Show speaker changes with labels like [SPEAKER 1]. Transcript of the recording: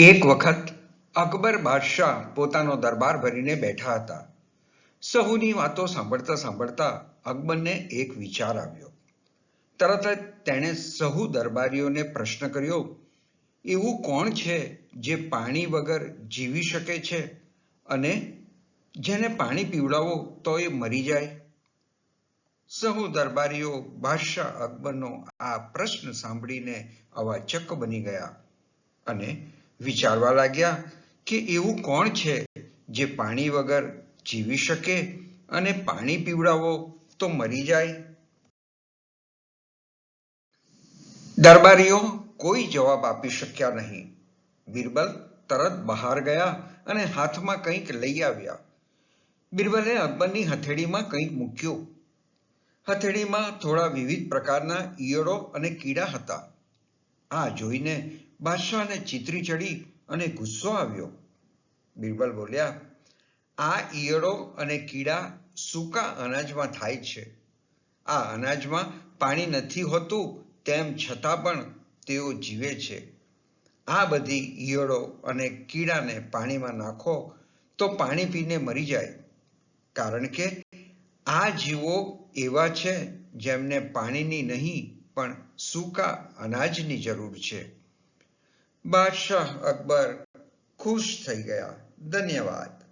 [SPEAKER 1] એક વખત અકબર બાદશાહ પોતાનો દરબાર ભરીને બેઠા હતા. સહુની વાતો સાંભળતા સાંભળતા અકબરને એક વિચાર આવ્યો. તરત જ તેણે સહુ દરબારીઓને પ્રશ્ન કર્યો, એવું કોણ છે જે પાણી વગર જીવી શકે છે અને જેને પાણી પીવડાવો તો એ મરી જાય? સહુ દરબારીઓ બાદશાહ અકબરનો આ પ્રશ્ન સાંભળીને અવાચક બની ગયા અને વિચારવા લાગ્યા કે એવું કોણ છે જે પાણી વગર જીવી શકે અને પાણી પીવડાવો તો મરી જાય? દરબારીઓ કોઈ જવાબ આપી શક્યા નહીં. બિરબલ તરત બહાર ગયા અને હાથમાં કંઈક લઈ આવ્યા. બિરબલે અકબરની હથેળીમાં કંઈક મૂક્યું. હથેળીમાં થોડા વિવિધ પ્રકારના ઈયળો અને કીડા હતા. આ જોઈને બાદશાહને ચિતરી ચડી અને ગુસ્સો આવ્યો. બિરબલ બોલ્યા, આ ઈયળો અને કીડા સૂકા અનાજમાં થાય છે. આ અનાજમાં પાણી નથી હોતું તેમ છતાં પણ તેઓ જીવે છે. આ બધી ઈયળો અને કીડાને પાણીમાં નાખો તો પાણી પીને મરી જાય. કારણ કે આ જીવો એવા છે જેમને પાણીની નહીં પણ સૂકા અનાજની જરૂર છે. બાદશાહ અકબર ખુશ થઈ ગયા. ધન્યવાદ.